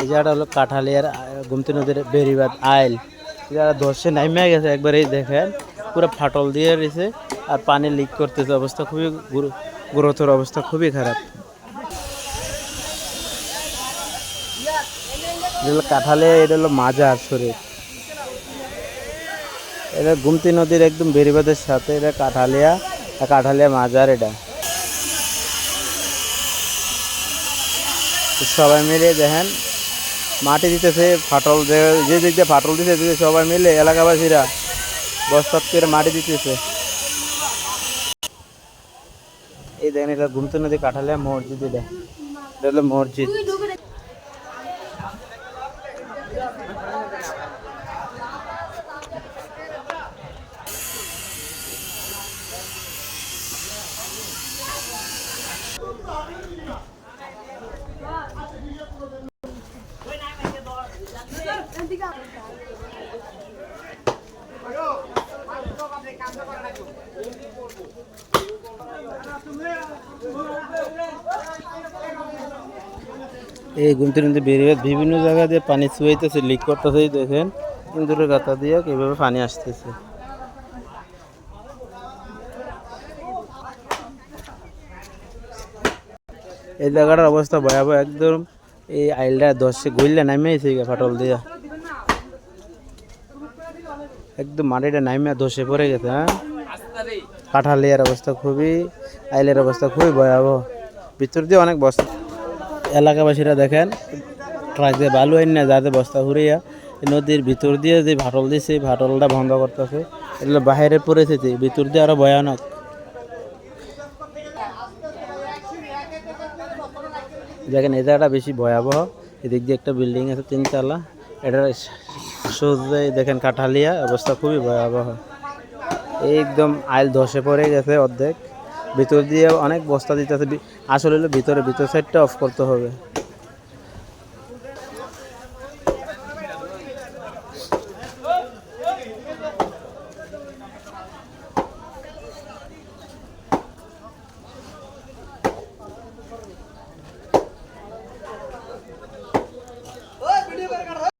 এই জায়গাটা হলো কাঠালিয়ার গুমতি নদীর বেরিবাদ আইল। এই জায়গা ধসে নাইমে গেছে একবার, এই দেখেন। পুরো ফাটল দিয়ে রয়েছে আর পানি লিক করতেছে অবস্থা খুবই গুরু- গুরুতর অবস্থা, খুবই খারাপ। কাঁঠালে এটা হলো মাজার শরীর। এটা গুমতি নদীর একদম বেরিবাদের সাথে, এটা কাঁঠালিয়া, আর কাঁঠালিয়া মাজার এটা। সবাই মিলে দেখেন মাটি দিতেছে, ফাটল যে যে দিক দিয়ে ফাটল দিতে দিতে সবাই মিলে এলাকাবাসীরা বস্তাত করে মাটি দিতেছে। এই দেখেন এটা ঘুমতে নদী কাঠালে মসজিদ এটা। এটা হলো মসজিদ। এই গুমতি নদী বেরিয়ে বিভিন্ন জায়গা দিয়ে পানি চুয়াইতেছে লিক করতেছে দেখেন। ইন্দুরের গাতা দিয়ে কীভাবে পানি আসতেছে। এই জায়গাটার অবস্থা ভয়াবহ, একদম এই আইলটা দশে গইলে নামে ফাটল দিয়া। একদম মাটিটা নামে ধসে পড়ে গেছে হ্যাঁ? কাঁঠালিয়ার অবস্থা খুবই, আইলের অবস্থা খুবই ভয়াবহ। ভিতর দিয়ে অনেক বস্তা। এলাকাবাসীরা দেখেন, ট্রাক দিয়ে বালু আইন না যাতে বস্তা ঘুরিয়া নদীর ভিতর দিয়ে যে ভাটল দিয়েছে ভাটলটা বন্ধ করতেছে। এগুলো বাইরে পরিস্থিতি ভিতর দিয়ে আরও ভয়ানক। দেখেন, এই জায়গাটা বেশি ভয়াবহ। এদিক দিয়ে একটা বিল্ডিং আছে, তিনতলা। এটার সোজাই দেখেন কাঠালিয়া, অবস্থা খুবই ভয়াবহ। একদম আইল ধসে পড়ে গেছে অর্ধেক। ভিতর দিয়ে অনেক বস্তা দিতে আছে আসলে ভিতরে, ভিতর সাইডটা অফ করতে হবে।